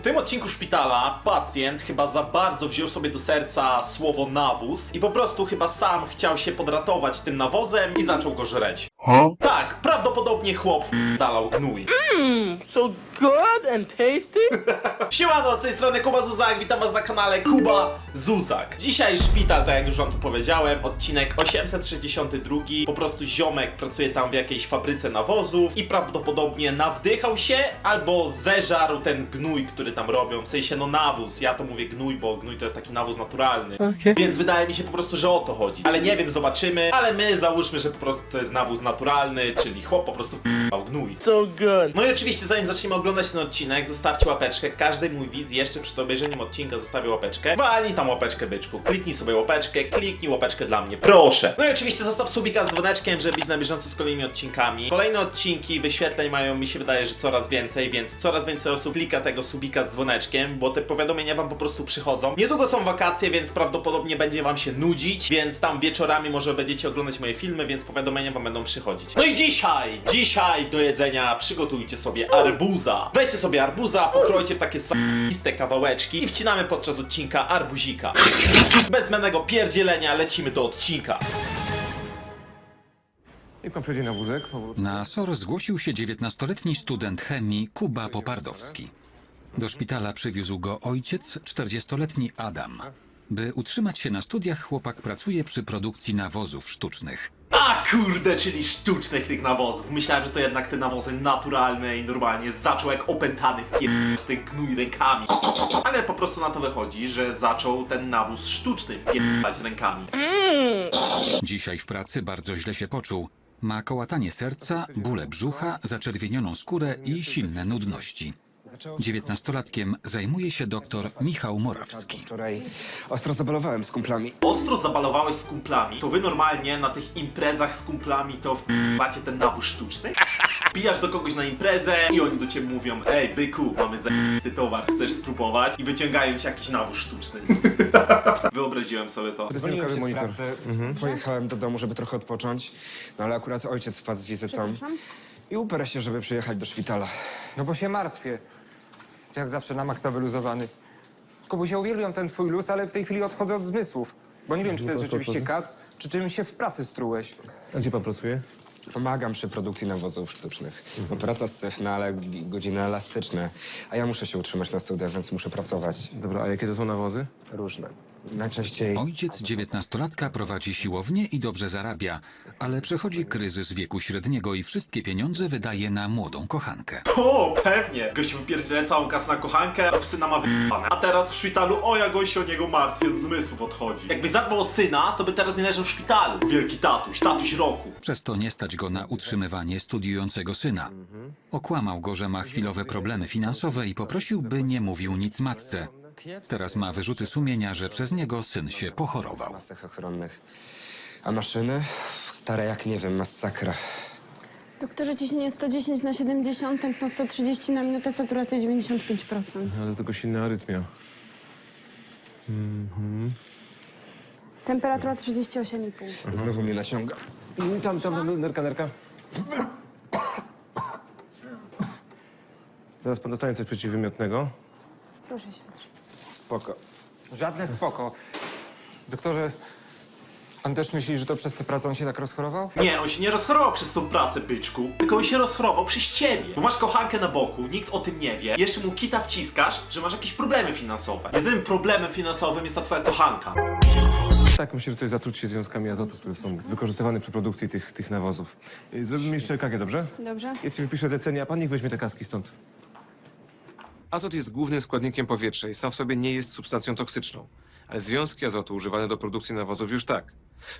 W tym odcinku szpitala pacjent chyba za bardzo wziął sobie do serca słowo nawóz i po prostu chyba sam chciał się podratować tym nawozem i zaczął go żreć. Tak, prawdopodobnie chłop dalał gnój. So good and tasty. Siemano, z tej strony Kuba Zuzak, witam was na kanale Kuba Zuzak. Dzisiaj szpital, tak jak już wam tu powiedziałem, odcinek 862. Po prostu ziomek pracuje tam w jakiejś fabryce nawozów i prawdopodobnie nawdychał się albo zeżarł ten gnój, który tam robią. W sensie no nawóz, ja to mówię gnój, bo gnój to jest taki nawóz naturalny. Okej. Więc wydaje mi się po prostu, że o to chodzi. Ale nie wiem, zobaczymy, ale my załóżmy, że po prostu to jest nawóz naturalny, czyli chłop po prostu w***ał gnój. So good. No i oczywiście zanim zaczniemy oglądać ten odcinek, zostawcie łapeczkę. Każdy mój widz jeszcze przed obejrzeniem odcinka zostawi łapeczkę. Walnij tam łapeczkę, byczku. Kliknij sobie łapeczkę, kliknij łapeczkę dla mnie, proszę. No i oczywiście zostaw subika z dzwoneczkiem, żeby być na bieżąco z kolejnymi odcinkami. Kolejne odcinki wyświetleń mają, mi się wydaje, że coraz więcej, więc coraz więcej osób klika tego subika z dzwoneczkiem, bo te powiadomienia wam po prostu przychodzą. Niedługo są wakacje, więc prawdopodobnie będzie wam się nudzić, więc tam wieczorami może będziecie oglądać moje filmy, więc powiadomienia wam będą przychodzić. No i dzisiaj, dzisiaj do jedzenia przygotujcie sobie arbuza. Weźcie sobie arbuza, pokrojcie w takie s***iste kawałeczki i wcinamy podczas odcinka arbuzika. Bez zbędnego pierdzielenia lecimy do odcinka. Niech pan przejdzie na wózek. Na SOR zgłosił się 19-letni student chemii Kuba Popardowski. Do szpitala przywiózł go ojciec, 40-letni Adam. By utrzymać się na studiach, chłopak pracuje przy produkcji nawozów sztucznych. A kurde, czyli sztucznych tych nawozów. Myślałem, że to jednak te nawozy naturalne i normalnie zaczął jak opętany w z tych gnój rękami. Ale po prostu na to wychodzi, że zaczął ten nawóz sztuczny wpierdalać rękami. Dzisiaj w pracy bardzo źle się poczuł. Ma kołatanie serca, bóle brzucha, zaczerwienioną skórę i silne nudności. Dziewiętnastolatkiem zajmuje się doktor Michał Morawski. Wczoraj ostro zabalowałem z kumplami. Ostro zabalowałeś z kumplami, to wy normalnie na tych imprezach z kumplami to wpacie ten nawóz sztuczny? Pijasz do kogoś na imprezę i oni do ciebie mówią Ej byku, mamy zajebisty towar, chcesz spróbować? I wyciągają ci jakiś nawóz sztuczny. Wyobraziłem sobie to. Dzwoniłem się z pracy, pojechałem do domu, żeby trochę odpocząć, no ale akurat ojciec wpadł z wizytą i uparł się, żeby przyjechać do szpitala. No bo się martwię. Jak zawsze na maksa wyluzowany. Kubuś, ja uwielbiam ten twój luz, ale w tej chwili odchodzę od zmysłów. Bo nie wiem, czy to jest rzeczywiście kac, czy czym się w pracy strułeś. A gdzie pan pracuje? Pomagam przy produkcji nawozów sztucznych. No, praca syfna, ale g- godziny elastyczne. A ja muszę się utrzymać na studiach, więc muszę pracować. Dobra, a jakie to są nawozy? Różne. Najczęściej Ojciec dziewiętnastolatka prowadzi siłownię i dobrze zarabia, ale przechodzi kryzys wieku średniego i wszystkie pieniądze wydaje na młodą kochankę. O, pewnie! Gościu wypierdzielę całą kasę na kochankę, a w syna ma wyjebane. A teraz w szpitalu, o ja gość o niego martwi, od zmysłów odchodzi. Jakby zadbał o syna, to by teraz nie leżał w szpitalu. Wielki tatuś, tatuś roku. Przez to nie stać go na utrzymywanie studiującego syna. Okłamał go, że ma chwilowe problemy finansowe i poprosił, by nie mówił nic matce. Teraz ma wyrzuty sumienia, że przez niego syn się pochorował. ochronnych. A maszyny? Stare jak nie wiem, masakra. Doktorze, ciśnienie 110 na 70, tętno 130 na minutę, saturacja 95%. Ale tylko silna arytmia. Temperatura 38,5. Znowu mnie naciąga. I tam, tam, nerka, nerka. Zaraz pan dostanie coś przeciwwymiotnego. Proszę się wytrzymać. Spoko. Żadne spoko. Doktorze, pan też myśli, że to przez tę pracę on się tak rozchorował? Nie, on się nie rozchorował przez tą pracę, byczku, tylko on się rozchorował przez ciebie. Bo masz kochankę na boku, nikt o tym nie wie. Jeszcze mu kita wciskasz, że masz jakieś problemy finansowe. Jedynym problemem finansowym jest ta twoja kochanka. Tak, myślę, że to jest zatrucie związkami azotu, które są wykorzystywane przy produkcji tych, tych nawozów. Y, Zrobimy jeszcze EKG, dobrze? Dobrze? Ja ci wypiszę lecenie, a pan niech weźmie te kaski stąd. Azot jest głównym składnikiem powietrza i sam w sobie nie jest substancją toksyczną, ale związki azotu używane do produkcji nawozów już tak.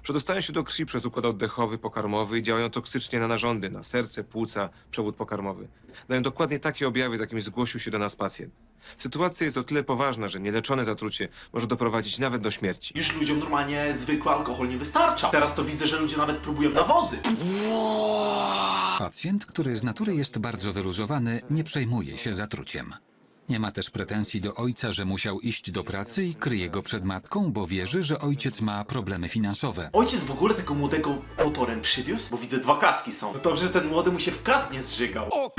Przedostają się do krwi przez układ oddechowy, pokarmowy i działają toksycznie na narządy, na serce, płuca, przewód pokarmowy. Dają dokładnie takie objawy, z jakimi zgłosił się do nas pacjent. Sytuacja jest o tyle poważna, że nieleczone zatrucie może doprowadzić nawet do śmierci. Już ludziom normalnie zwykły alkohol nie wystarcza. Teraz to widzę, że ludzie nawet próbują nawozy. Pacjent, który z natury jest bardzo wyluzowany, nie przejmuje się zatruciem. Nie ma też pretensji do ojca, że musiał iść do pracy i kryje go przed matką, bo wierzy, że ojciec ma problemy finansowe. Ojciec w ogóle tego młodego motorem przywiózł? Bo widzę dwa kaski są. No dobrze, że ten młody mu się w kask nie zżygał. O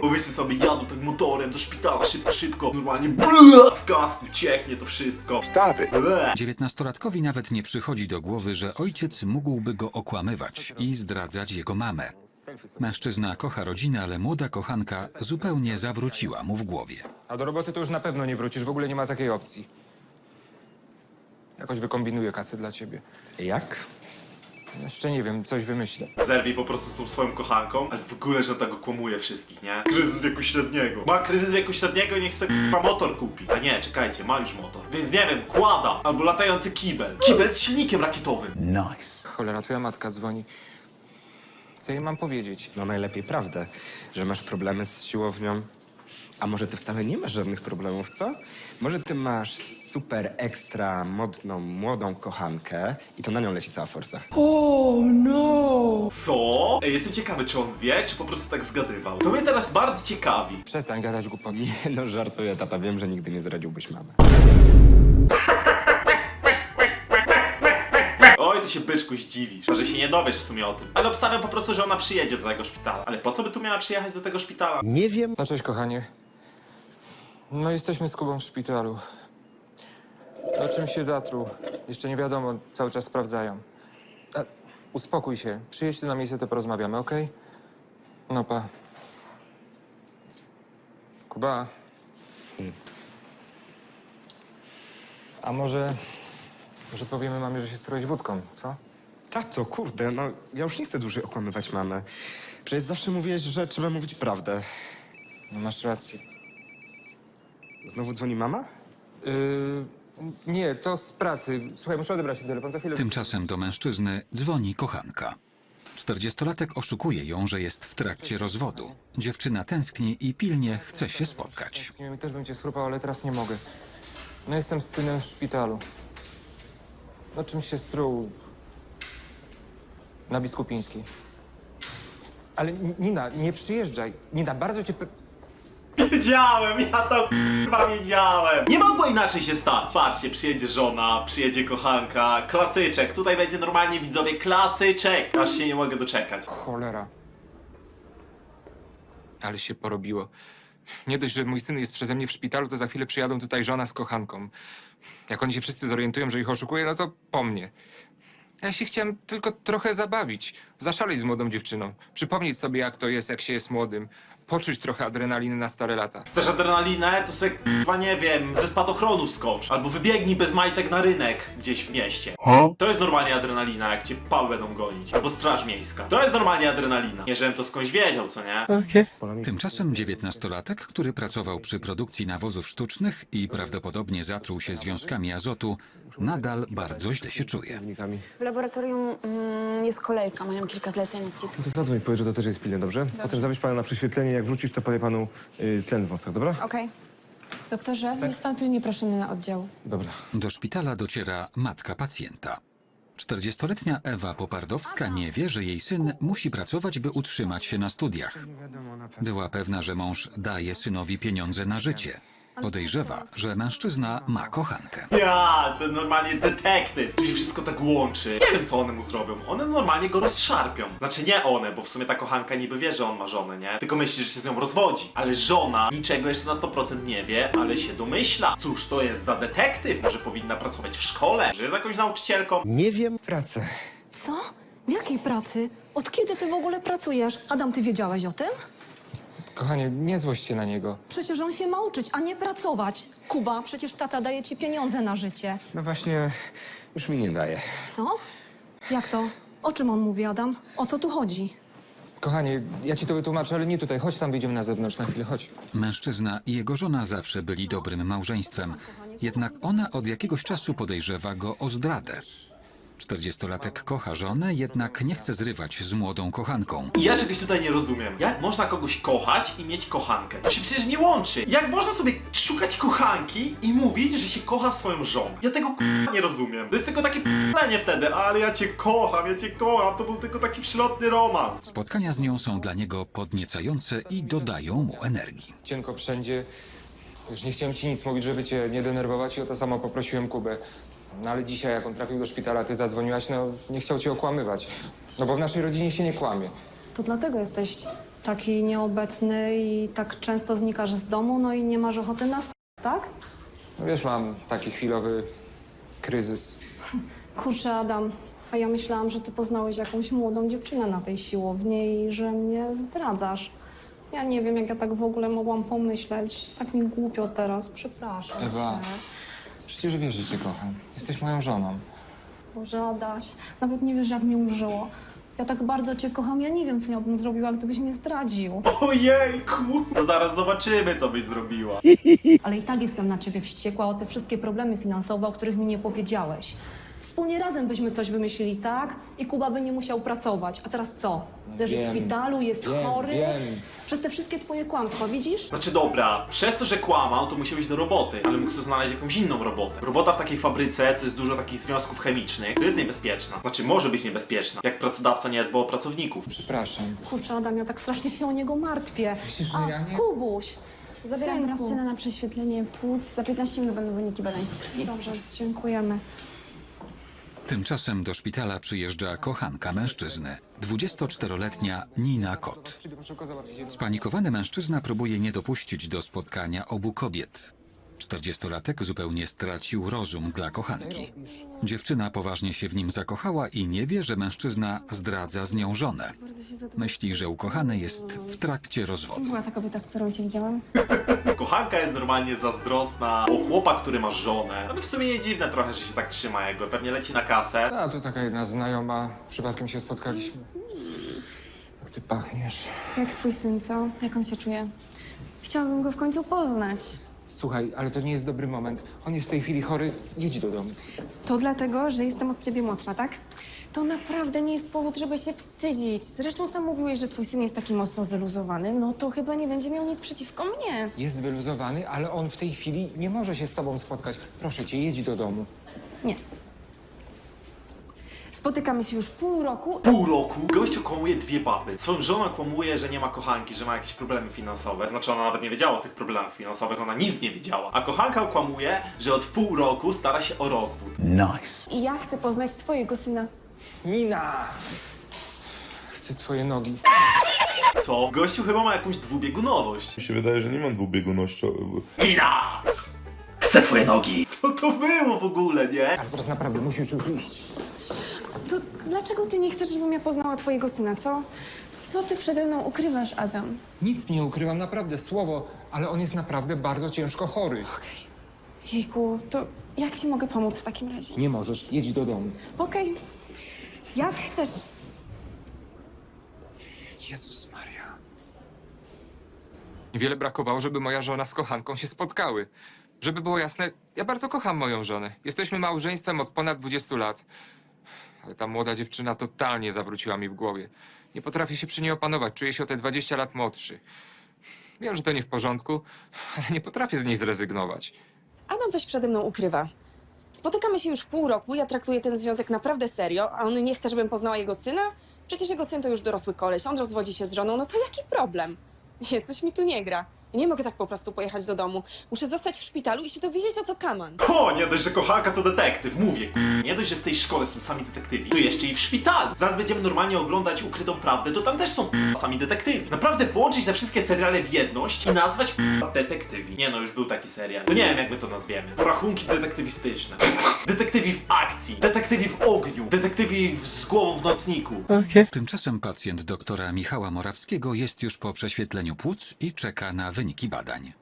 Pomyślcie sobie, jadą tym motorem do szpitala szybko, szybko. Normalnie bla, w kasku cieknie to wszystko. Ble. Dziewiętnastolatkowi nawet nie przychodzi do głowy, że ojciec mógłby go okłamywać i zdradzać jego mamę. Mężczyzna kocha rodzinę, ale młoda kochanka zupełnie zawróciła mu w głowie. A do roboty to już na pewno nie wrócisz, w ogóle nie ma takiej opcji. Jakoś wykombinuję kasę dla ciebie. Jak? Jeszcze nie wiem, coś wymyślę. Zerwij po prostu z tą swoją kochanką, ale w ogóle, że tak okłamuje wszystkich, nie? Kryzys wieku średniego. Ma kryzys wieku średniego i niech sobie ma motor kupi. A nie, czekajcie, ma już motor. Więc nie wiem, kłada albo latający kibel. Kibel z silnikiem rakietowym. Cholera, twoja matka dzwoni. Co jej mam powiedzieć? No najlepiej prawdę, że masz problemy z siłownią. A może ty wcale nie masz żadnych problemów, co? Może ty masz super ekstra modną, młodą kochankę i to na nią leci cała forsa. Co? Ej, jestem ciekawy, czy on wie, czy po prostu tak zgadywał. To mnie teraz bardzo ciekawi. Przestań gadać głupoty. Nie no, żartuję, tata, wiem, że nigdy nie zdradziłbyś mamy. Oj, ty się byczku zdziwisz. Może się nie dowiesz w sumie o tym. Ale obstawiam po prostu, że ona przyjedzie do tego szpitala. Ale po co by tu miała przyjechać do tego szpitala? No cześć, kochanie. No jesteśmy z Kubą w szpitalu. O czym się zatruł? Jeszcze nie wiadomo, cały czas sprawdzają. A, uspokój się. Przyjedź tu na miejsce, to porozmawiamy, okej? No pa. Kuba. A może... Może powiemy mamie, że się stroić wódką, co? Tato, kurde, no ja już nie chcę dłużej okłamywać mamę. Przecież zawsze mówiłeś, że trzeba mówić prawdę. No masz rację. Znowu dzwoni mama? Yy, nie, to z pracy. Słuchaj, muszę odebrać ten telefon za chwilę. Tymczasem do mężczyzny dzwoni kochanka. Czterdziestolatek oszukuje ją, że jest w trakcie rozwodu. Dziewczyna tęskni i pilnie chce się spotkać. Nie wiem, też bym cię schrupał, ale teraz nie mogę. No jestem z synem w szpitalu. No czymś się struł. Na Biskupińskiej. Ale Nina, nie przyjeżdżaj. Nina, bardzo cię... pr- Wiedziałem, ja to chyba wiedziałem. Nie mogło inaczej się stać. Patrzcie, przyjedzie żona, przyjedzie kochanka, klasyczek. Tutaj będzie normalnie widzowie klasyczek. Aż się nie mogę doczekać. Cholera. Ale się porobiło. Nie dość, że mój syn jest przeze mnie w szpitalu, to za chwilę przyjadą tutaj żona z kochanką. Jak oni się wszyscy zorientują, że ich oszukuję, no to po mnie. Ja się chciałem tylko trochę zabawić, zaszaleć z młodą dziewczyną, przypomnieć sobie, jak to jest, jak się jest młodym, poczuć trochę adrenaliny na stare lata. Chcesz adrenalinę? To se k***wa nie wiem, ze spadochronu skocz. Albo wybiegnij bez majtek na rynek gdzieś w mieście. To jest normalnie adrenalina, jak cię pały będą gonić. Albo straż miejska. To jest normalnie adrenalina. Nie, żebym to skądś wiedział, co nie? Tymczasem dziewiętnastolatek, który pracował przy produkcji nawozów sztucznych i prawdopodobnie zatruł się związkami azotu, nadal bardzo źle się czuje. W laboratorium mm, jest kolejka, mają kilka zleceń od CIT. To zadzwoń, powiedz, że to też jest pilne, dobrze? Potem zawieź pana na prześwietlenie, jak wrócisz, to podaję panu y, tlen w wąsach, dobra? Okej. Doktorze, jest pan pilnie proszony na oddział. Dobra. Do szpitala dociera matka pacjenta. 40-letnia Ewa Popardowska nie wie, że jej syn musi pracować, by utrzymać się na studiach. Była pewna, że mąż daje synowi pieniądze na życie. Podejrzewa, że mężczyzna ma kochankę. Ja, to normalnie detektyw. Tu się wszystko tak łączy. Nie wiem, co one mu zrobią. One normalnie go rozszarpią. Znaczy nie one, bo w sumie ta kochanka niby wie, że on ma żonę, nie? Tylko myśli, że się z nią rozwodzi. Ale żona niczego jeszcze na 100% nie wie, ale się domyśla. Cóż to jest za detektyw? Może powinna pracować w szkole? Że jest jakąś nauczycielką? Nie wiem. Pracę. Co? W jakiej pracy? Od kiedy ty w ogóle pracujesz? Adam, ty wiedziałeś o tym? Kochanie, nie złość się na niego. Przecież on się ma uczyć, a nie pracować. Kuba, przecież tata daje ci pieniądze na życie. No właśnie, już mi nie daje. Co? Jak to? O czym on mówi, Adam? O co tu chodzi? Kochanie, ja ci to wytłumaczę, ale nie tutaj. Chodź tam, wyjdziemy na zewnątrz na chwilę, chodź. Mężczyzna i jego żona zawsze byli dobrym małżeństwem, jednak ona od jakiegoś czasu podejrzewa go o zdradę. 40-latek kocha żonę, jednak nie chce zrywać z młodą kochanką. I ja czegoś tutaj nie rozumiem. Jak można kogoś kochać i mieć kochankę? To się przecież nie łączy. Jak można sobie szukać kochanki i mówić, że się kocha swoją żonę? Ja tego k***a nie rozumiem. To jest tylko takie p***lenie wtedy, ale ja cię kocham, ja cię kocham. To był tylko taki przylotny romans. Spotkania z nią są dla niego podniecające i dodają mu energii. Cienko wszędzie. Już nie chciałem ci nic mówić, żeby cię nie denerwować i o to samo poprosiłem Kubę. No ale dzisiaj, jak on trafił do szpitala, ty zadzwoniłaś, no nie chciał cię okłamywać. No bo w naszej rodzinie się nie kłamie. To dlatego jesteś taki nieobecny i tak często znikasz z domu, no i nie masz ochoty na s- tak? No wiesz, mam taki chwilowy kryzys. Kurczę, Adam, a ja myślałam, że ty poznałeś jakąś młodą dziewczynę na tej siłowni i że mnie zdradzasz. Ja nie wiem, jak ja tak w ogóle mogłam pomyśleć. Tak mi głupio teraz, przepraszam Ewa. cię. Przecież wiesz, że cię kocham. Jesteś moją żoną. Boże, Adaś, nawet nie wiesz, jak mnie użyło. Ja tak bardzo cię kocham, ja nie wiem, co ja bym zrobiła, gdybyś mnie zdradził. Ojejku! No zaraz zobaczymy, co byś zrobiła. Ale i tak jestem na ciebie wściekła o te wszystkie problemy finansowe, o których mi nie powiedziałeś. Wspólnie razem byśmy coś wymyślili, tak? I Kuba by nie musiał pracować. A teraz co? Leży w Wiem. szpitalu, jest Wiem, chory? wiem. Przez te wszystkie twoje kłamstwa, widzisz? Znaczy dobra, przez to, że kłamał, to musiał iść do roboty, ale mógł sobie znaleźć jakąś inną robotę. Robota w takiej fabryce, co jest dużo takich związków chemicznych, to jest niebezpieczna. Znaczy może być niebezpieczna, jak pracodawca nie dba o pracowników. Przepraszam. Kurczę, Adam, ja tak strasznie się o niego martwię. Myślisz, że A, ja nie? Kubuś! Zabieram teraz na prześwietlenie płuc. Za 15 minut będą wyniki badań z krwi. Dobrze, dziękujemy. Tymczasem do szpitala przyjeżdża kochanka mężczyzny, 24-letnia Nina Kot. Spanikowany mężczyzna próbuje nie dopuścić do spotkania obu kobiet. 40-latek zupełnie stracił rozum dla kochanki. Dziewczyna poważnie się w nim zakochała i nie wie, że mężczyzna zdradza z nią żonę. Myśli, że ukochany jest w trakcie rozwodu. Była ta kobieta, z którą cię widziałam? Kochanka jest normalnie zazdrosna o chłopa, który ma żonę. No w sumie nie dziwne trochę, że się tak trzyma jego. Pewnie leci na kasę. A, to taka jedna znajoma. Przypadkiem się spotkaliśmy. Jak ty pachniesz. Jak twój syn, co? Jak on się czuje? Chciałabym go w końcu poznać. Słuchaj, ale to nie jest dobry moment. On jest w tej chwili chory. Jedź do domu. To dlatego, że jestem od ciebie młodsza, tak? To naprawdę nie jest powód, żeby się wstydzić. Zresztą sam mówiłeś, że twój syn jest taki mocno wyluzowany. No to chyba nie będzie miał nic przeciwko mnie. Jest wyluzowany, ale on w tej chwili nie może się z tobą spotkać. Proszę cię, jedź do domu. Nie. Spotykamy się już pół roku. Pół roku gościu kłamuje dwie baby. Swoją żonę kłamuje, że nie ma kochanki, że ma jakieś problemy finansowe. Znaczy ona nawet nie wiedziała o tych problemach finansowych, ona nic nie wiedziała. A kochanka okłamuje, że od pół roku stara się o rozwód. I ja chcę poznać twojego syna. Nina! Chcę twoje nogi. Co? Gościu chyba ma jakąś dwubiegunowość. Mi się wydaje, że nie mam dwubieguności. Ina! Chcę twoje nogi! Co to było w ogóle, nie? Ale teraz naprawdę musisz już iść. To dlaczego ty nie chcesz, żebym ja poznała twojego syna, co? Co ty przede mną ukrywasz, Adam? Nic nie ukrywam, naprawdę, słowo, ale on jest naprawdę bardzo ciężko chory. Jejku, to jak ci mogę pomóc w takim razie? Nie możesz, jedź do domu. Okej. Jak chcesz. Jezus Maria. Niewiele brakowało, żeby moja żona z kochanką się spotkały. Żeby było jasne, ja bardzo kocham moją żonę. Jesteśmy małżeństwem od ponad 20 lat. Ale ta młoda dziewczyna totalnie zawróciła mi w głowie. Nie potrafię się przy niej opanować, czuję się o te 20 lat młodszy. Wiem, że to nie w porządku, ale nie potrafię z niej zrezygnować. Adam coś przede mną ukrywa. Spotykamy się już pół roku, ja traktuję ten związek naprawdę serio, a on nie chce, żebym poznała jego syna? Przecież jego syn to już dorosły koleś, on rozwodzi się z żoną, no to jaki problem? Nie, coś mi tu nie gra. Nie mogę tak po prostu pojechać do domu. Muszę zostać w szpitalu i się dowiedzieć, o co kaman. O, nie dość, że kochanka to detektyw, mówię. k***. Nie dość, że w tej szkole są sami detektywi, to jeszcze i w szpitalu. Zaraz będziemy normalnie oglądać Ukrytą Prawdę, to tam też są sami detektywi. Naprawdę połączyć te wszystkie seriale w jedność i nazwać k***, detektywi. Nie no, już był taki serial. To nie wiem, jak my to nazwiemy. Porachunki detektywistyczne. Detektywi w akcji, detektywi w ogniu, detektywi w- z głową w nocniku. Tymczasem pacjent doktora Michała Morawskiego jest już po prześwietleniu płuc i czeka na wyniki badań.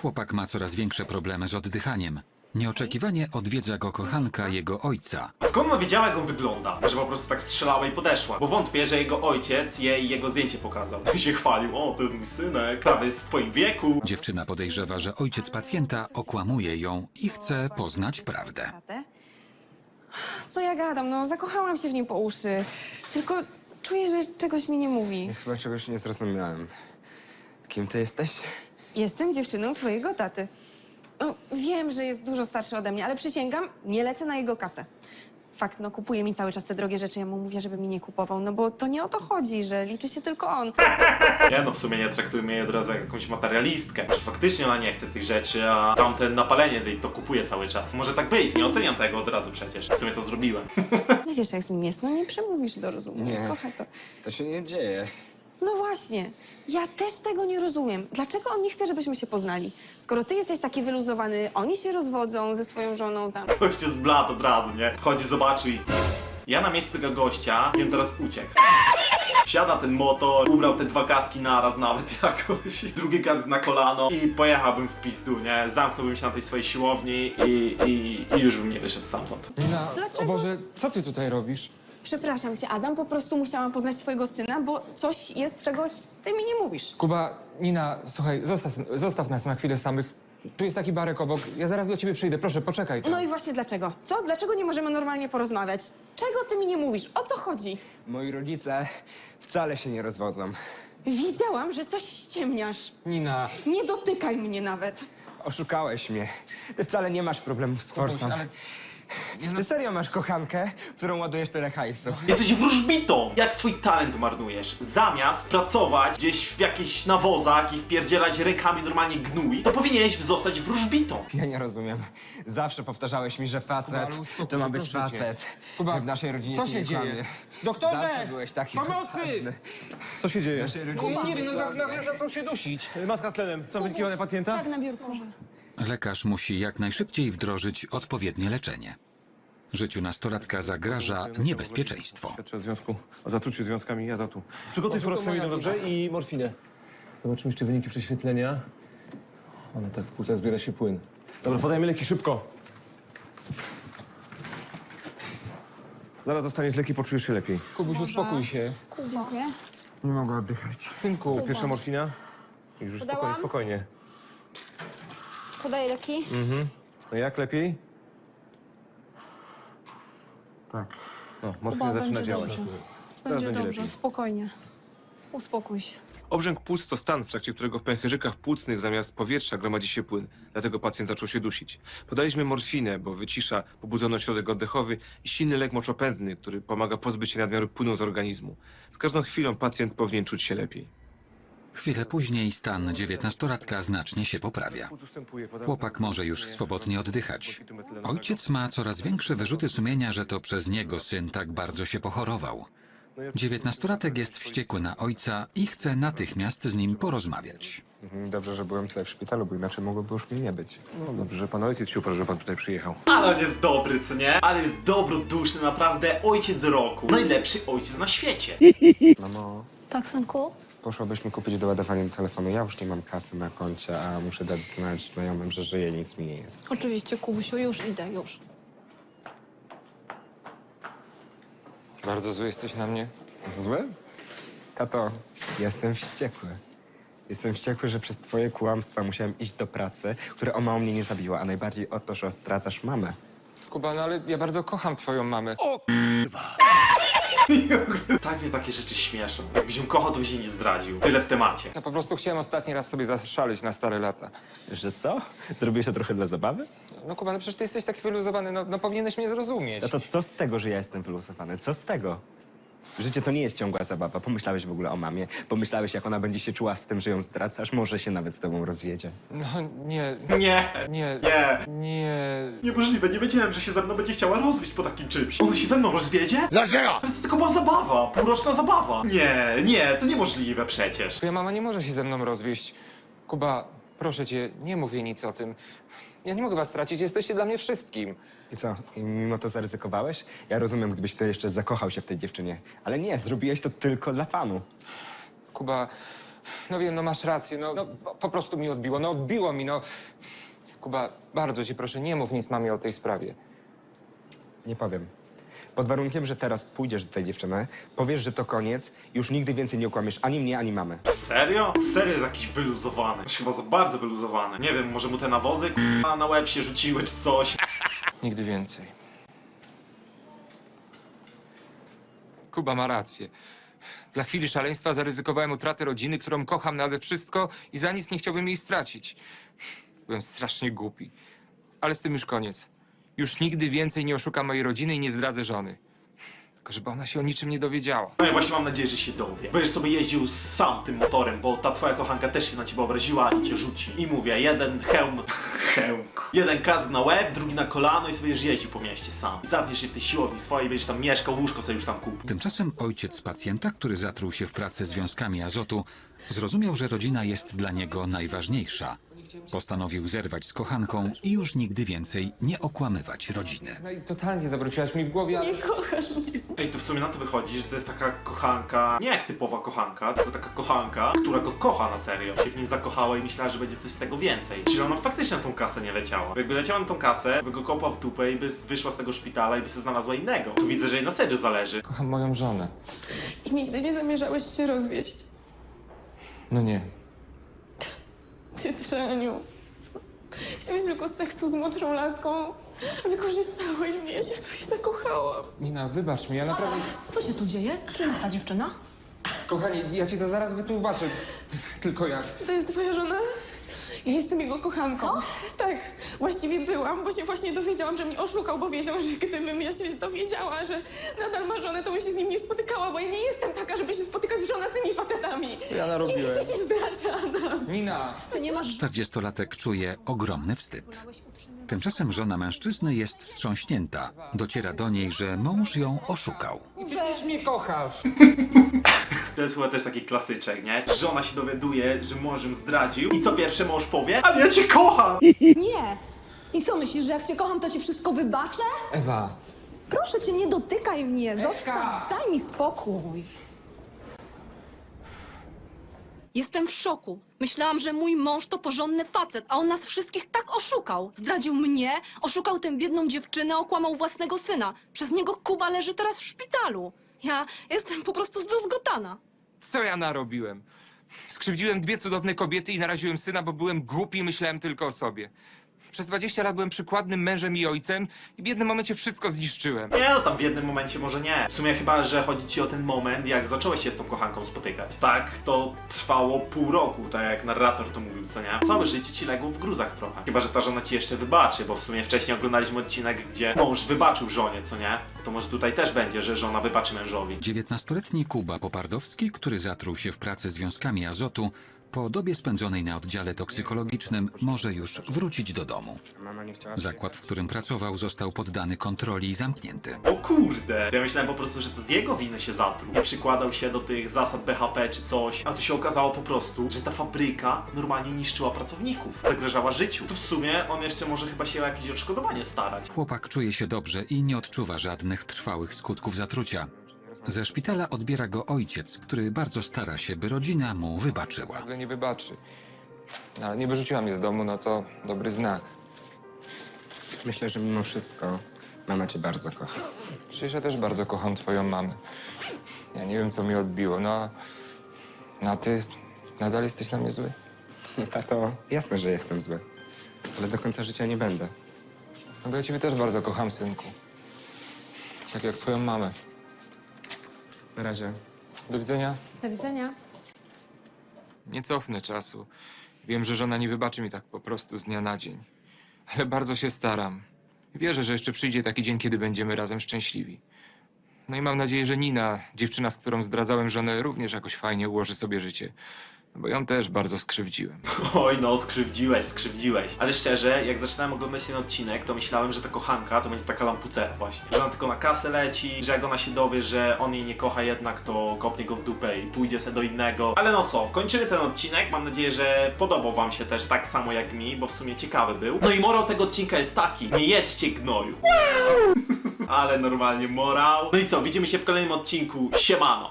Chłopak ma coraz większe problemy z oddychaniem. Nieoczekiwanie odwiedza go kochanka jego ojca. Skąd ona wiedziała, jak on wygląda? Że po prostu tak strzelała i podeszła. Bo wątpię, że jego ojciec jej jego zdjęcie pokazał. I się chwalił, o, to jest mój synek, prawie jest w twoim wieku. Dziewczyna podejrzewa, że ojciec pacjenta okłamuje ją i chce poznać prawdę. Co ja gadam? No, zakochałam się w nim po uszy. Tylko czuję, że czegoś mi nie mówi. Chyba czegoś nie zrozumiałem. Kim ty jesteś? Jestem dziewczyną twojego taty. No, wiem, że jest dużo starszy ode mnie, ale przysięgam, nie lecę na jego kasę. Fakt, no kupuje mi cały czas te drogie rzeczy, ja mu mówię, żeby mi nie kupował, no bo to nie o to chodzi, że liczy się tylko on. Nie no, w sumie nie traktujmy jej od razu jak jakąś materialistkę. Że faktycznie ona nie chce tych rzeczy, a tamten napaleniec jej to kupuje cały czas. Może tak być, nie oceniam tego od razu przecież. W sumie to zrobiłem. No wiesz, jak z nim jest, no nie przemówisz do rozumu. Nie. Kocha to. To się nie dzieje. No właśnie, ja też tego nie rozumiem. Dlaczego on nie chce, żebyśmy się poznali? Skoro ty jesteś taki wyluzowany, oni się rozwodzą ze swoją żoną tam. Goście z blat od razu, nie? Wchodzi, zobaczy i... Ja na miejscu tego gościa bym teraz uciekł. Wsiada ten motor, ubrał te dwa kaski naraz nawet jakoś, drugi kask na kolano i pojechałbym w pizdu, nie? Zamknąłbym się na tej swojej siłowni i, i, i już bym nie wyszedł stamtąd. Nina, Dlaczego? o Boże, co ty tutaj robisz? Przepraszam cię, Adam, po prostu musiałam poznać twojego syna, bo coś jest, czegoś ty mi nie mówisz. Kuba, Nina, słuchaj, zostaw, zostaw nas na chwilę samych. Tu jest taki barek obok, ja zaraz do ciebie przyjdę, proszę, poczekaj tam. No i właśnie dlaczego? Co? Dlaczego nie możemy normalnie porozmawiać? Czego ty mi nie mówisz? O co chodzi? Moi rodzice wcale się nie rozwodzą. Wiedziałam, że coś ściemniasz. Nina, Nie dotykaj mnie nawet. Oszukałeś mnie. Ty wcale nie masz problemów z forsą. ale... Ja no, Ty serio masz kochankę, którą ładujesz tyle hajsu. Jesteś wróżbitą! Jak swój talent marnujesz? Zamiast pracować gdzieś w jakichś nawozach i wpierdzielać rękami normalnie gnój, to powinieneś zostać wróżbitą. Ja nie rozumiem. Zawsze powtarzałeś mi, że facet ale uspokój to ma się, być proszę cię. facet. Kuba, w naszej rodzinie co się nie dzieje? kłamie. Doktorze! Zawsze byłeś taki Pomocy! kochany. Co się W dzieje? naszej rodzinie nie wiem, no, kłamie. zaczął się dusić. Maska z tlenem. Są wyniki badania pacjenta? Tak, na biurku. Lekarz musi jak najszybciej wdrożyć odpowiednie leczenie. Życiu nastolatka zagraża niebezpieczeństwo. Świadczy o związku, o zatruciu związkami azotu. Przygotuj furoksyminę, dobrze? I morfinę. Zobaczymy jeszcze wyniki prześwietlenia. Ono tak w płucach zbiera się płyn. Dobra, podajmy leki szybko. Zaraz dostaniesz leki, poczujesz się lepiej. Kubuś, uspokój się. Dziękuję. Nie mogę oddychać. Synku, Pierwsza morfina. Już, już spokojnie, spokojnie. Podaję leki. No jak lepiej? Tak. No, morfina zaczyna działać. Dobrze. Teraz Będzie będzie dobrze, lepiej. spokojnie. Uspokój się. Obrzęk płuc to stan, w trakcie którego w pęcherzykach płucnych zamiast powietrza gromadzi się płyn. Dlatego pacjent zaczął się dusić. Podaliśmy morfinę, bo wycisza pobudzono środek oddechowy i silny lek moczopędny, który pomaga pozbyć się nadmiaru płynu z organizmu. Z każdą chwilą pacjent powinien czuć się lepiej. Chwilę później stan dziewiętnastolatka znacznie się poprawia. Chłopak może już swobodnie oddychać. Ojciec ma coraz większe wyrzuty sumienia, że to przez niego syn tak bardzo się pochorował. Dziewiętnastolatek jest wściekły na ojca i chce natychmiast z nim porozmawiać. Mhm, Dobrze, że byłem tutaj w szpitalu, bo inaczej mogłoby już mnie nie być. No dobrze, że pan ojciec się uparł, że pan tutaj przyjechał. Ale on jest dobry, co nie? Ale jest dobroduszny, naprawdę ojciec roku. Najlepszy ojciec na świecie. Mamo, Tak, synku? Poszłabyś mi kupić doładowanie do telefonu. Ja już nie mam kasy na koncie, a muszę dać znać znajomym, że żyję, nic mi nie jest. Oczywiście, Kubusiu, już idę, już. bardzo zły jesteś na mnie. Zły? Tato, jestem wściekły. Jestem wściekły, że przez twoje kłamstwa musiałem iść do pracy, które o mało mnie nie zabiło, a najbardziej o to, że zdradzasz mamę. Kuba, no ale ja bardzo kocham twoją mamę. Tak mnie takie rzeczy śmieszą. Jakbyś ją kochał, to byś jej nie zdradził. Tyle w temacie. Ja po prostu chciałem ostatni raz sobie zaszaleć na stare lata. Że co? Zrobiłeś to trochę dla zabawy? No Kuba, no przecież ty jesteś taki wyluzowany, no, no powinieneś mnie zrozumieć. No to co z tego, że ja jestem wylosowany? Co z tego? Życie to nie jest ciągła zabawa. Pomyślałeś w ogóle o mamie? Pomyślałeś, jak ona będzie się czuła z tym, że ją zdradzasz? Może się nawet z tobą rozwiedzie. No nie, Nie. nie, Nie. nie. Niemożliwe, nie wiedziałem, że się ze mną będzie chciała rozwieść po takim czymś. Ona się ze mną rozwiedzie? Dlaczego? Ale to tylko była zabawa, półroczna zabawa. Nie, nie, to niemożliwe przecież. Twoja mama nie może się ze mną rozwieść. Kuba, proszę cię, nie mów jej nic o tym. Ja nie mogę was stracić, jesteście dla mnie wszystkim. I co? I mimo to zaryzykowałeś? Ja rozumiem, gdybyś ty jeszcze zakochał się w tej dziewczynie. Ale nie, zrobiłeś to tylko dla fanu. Kuba, no wiem, no masz rację, no, no po- po prostu mi odbiło, no odbiło mi, no. Kuba, bardzo cię proszę, nie mów nic mamie o tej sprawie. Nie powiem. Pod warunkiem, że teraz pójdziesz do tej dziewczyny, powiesz, że to koniec i już nigdy więcej nie okłamiesz ani mnie, ani mamy. Serio? Serio jest jakiś wyluzowany. Jest chyba za bardzo wyluzowany. Nie wiem, może mu te nawozy k***a, na łeb się rzuciły czy coś. Nigdy więcej. Kuba ma rację. Dla chwili szaleństwa zaryzykowałem utratę rodziny, którą kocham nade wszystko i za nic nie chciałbym jej stracić. Byłem strasznie głupi. Ale z tym już koniec. Już nigdy więcej nie oszukam mojej rodziny i nie zdradzę żony. Tylko żeby ona się o niczym nie dowiedziała. No ja właśnie mam nadzieję, że się dowie. Będziesz sobie jeździł sam tym motorem, bo ta twoja kochanka też się na ciebie obraziła i cię rzuci. I mówię, jeden hełm... hełm... Jeden kask na łeb, drugi na kolano i sobie będziesz jeździł po mieście sam. I zamkniesz się w tej siłowni swojej, będziesz tam mieszkał, łóżko sobie już tam kup. Tymczasem ojciec pacjenta, który zatruł się w pracy związkami azotu, zrozumiał, że rodzina jest dla niego najważniejsza. Postanowił zerwać z kochanką i już nigdy więcej nie okłamywać rodziny. No i totalnie zawróciłaś mi w głowie, ale... Nie kochasz mnie. Ej, to w sumie na to wychodzi, że to jest taka kochanka, nie jak typowa kochanka, tylko taka kochanka, która go kocha na serio. Się w nim zakochała i myślała, że będzie coś z tego więcej. Czyli ona faktycznie na tą kasę nie leciała. Bo Jakby leciała na tą kasę, by go kopał w dupę i by wyszła z tego szpitala i by sobie znalazła innego. Tu widzę, że jej na serio zależy. Kocham moją żonę. I nigdy nie zamierzałeś się rozwieść. No nie. Ty, Treniu. Chciałeś tylko seksu z młodszą laską. Wykorzystałeś mnie, ja się w tobie zakochałam. Nina, wybacz mi, ja naprawdę... Co się tu dzieje? Kim jest ta dziewczyna? Kochanie, ja ci to zaraz wytłumaczę. Tylko jak? To jest twoja żona? Ja jestem jego kochanką. Tak, właściwie byłam, bo się właśnie dowiedziałam, że mnie oszukał, bo wiedział, że gdybym ja się dowiedziała, że nadal ma żonę, to bym się z nim nie spotykała, bo ja nie jestem taka, żeby się spotykać z facetami. Co ja I narobiłem? nie chcę cię zdrać, Adam. Nina! Ty nie masz 40-latek czuje ogromny wstyd. Tymczasem żona mężczyzny jest wstrząśnięta. Dociera do niej, że mąż ją oszukał. Przecież mnie kochasz! To jest chyba też taki klasyczek, nie? Żona się dowiaduje, że mąż ją zdradził i co pierwsze mąż powie? Ale ja cię kocham! Nie! I co myślisz, że jak cię kocham, to ci wszystko wybaczę? Ewa, Proszę cię, nie dotykaj mnie, zostaw, daj mi spokój. Jestem w szoku. Myślałam, że mój mąż to porządny facet, a on nas wszystkich tak oszukał. Zdradził mnie, oszukał tę biedną dziewczynę, okłamał własnego syna. Przez niego Kuba leży teraz w szpitalu. Ja jestem po prostu zdruzgotana. co ja narobiłem? Skrzywdziłem dwie cudowne kobiety i naraziłem syna, bo byłem głupi i myślałem tylko o sobie. Przez 20 lat byłem przykładnym mężem i ojcem i w jednym momencie wszystko zniszczyłem. Nie no, tam w jednym momencie może nie. W sumie chyba, że chodzi ci o ten moment, jak zacząłeś się z tą kochanką spotykać. Tak, to trwało pół roku, tak jak narrator to mówił, co nie? Całe życie ci legło w gruzach trochę. Chyba, że ta żona ci jeszcze wybaczy, bo w sumie wcześniej oglądaliśmy odcinek, gdzie mąż wybaczył żonie, co nie? To może tutaj też będzie, że żona wybaczy mężowi. 19-letni Kuba Popardowski, który zatruł się w pracy związkami azotu, po dobie spędzonej na oddziale toksykologicznym może już wrócić do domu. Zakład, w którym pracował, został poddany kontroli i zamknięty. O kurde! Ja myślałem po prostu, że to z jego winy się zatruł. Nie przykładał się do tych zasad BHP czy coś. A tu się okazało po prostu, że ta fabryka normalnie niszczyła pracowników. Zagrażała życiu. To w sumie on jeszcze może chyba się o jakieś odszkodowanie starać. Chłopak czuje się dobrze i nie odczuwa żadnych trwałych skutków zatrucia. Ze szpitala odbiera go ojciec, który bardzo stara się, by rodzina mu wybaczyła. W ogóle nie wybaczy. No, Ale nie wyrzuciła mnie z domu, no to dobry znak. Myślę, że mimo wszystko mama cię bardzo kocha. Przecież ja też bardzo kocham twoją mamę. Ja nie wiem, co mi odbiło, no a... No a ty nadal jesteś na mnie zły? Tato, jasne, że jestem zły. Ale do końca życia nie będę. No bo ja ciebie też bardzo kocham, synku. Tak jak twoją mamę. Na razie. Do widzenia. Do widzenia. Nie cofnę czasu. Wiem, że żona nie wybaczy mi tak po prostu z dnia na dzień. Ale bardzo się staram. Wierzę, że jeszcze przyjdzie taki dzień, kiedy będziemy razem szczęśliwi. No i mam nadzieję, że Nina, dziewczyna, z którą zdradzałem żonę, również jakoś fajnie ułoży sobie życie. Bo ją też bardzo skrzywdziłem. Oj no, skrzywdziłeś, skrzywdziłeś. Ale szczerze, jak zaczynałem oglądać ten odcinek, to myślałem, że ta kochanka to będzie taka lampucera właśnie. Że ona tylko na kasę leci, że jak ona się dowie, że on jej nie kocha jednak, to kopnie go w dupę i pójdzie se do innego. Ale no co, kończymy ten odcinek. Mam nadzieję, że podobał wam się też tak samo jak mi, bo w sumie ciekawy był. No i morał tego odcinka jest taki. Nie jedźcie gnoju. Ale normalnie morał. No i co, widzimy się w kolejnym odcinku. Siemano.